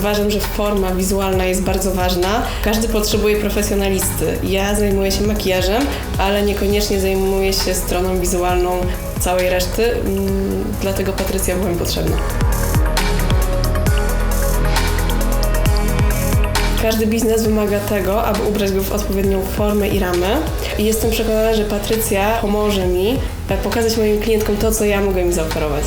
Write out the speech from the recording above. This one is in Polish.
uważam, że forma wizualna jest bardzo ważna. Każdy potrzebuje profesjonalisty. Ja zajmuję się makijażem, ale niekoniecznie zajmuję się stroną wizualną całej reszty, mm, dlatego Patrycja była mi potrzebna. Każdy biznes wymaga tego, aby ubrać go w odpowiednią formę i ramę. I jestem przekonana, że Patrycja pomoże mi pokazać moim klientkom to, co ja mogę im zaoferować.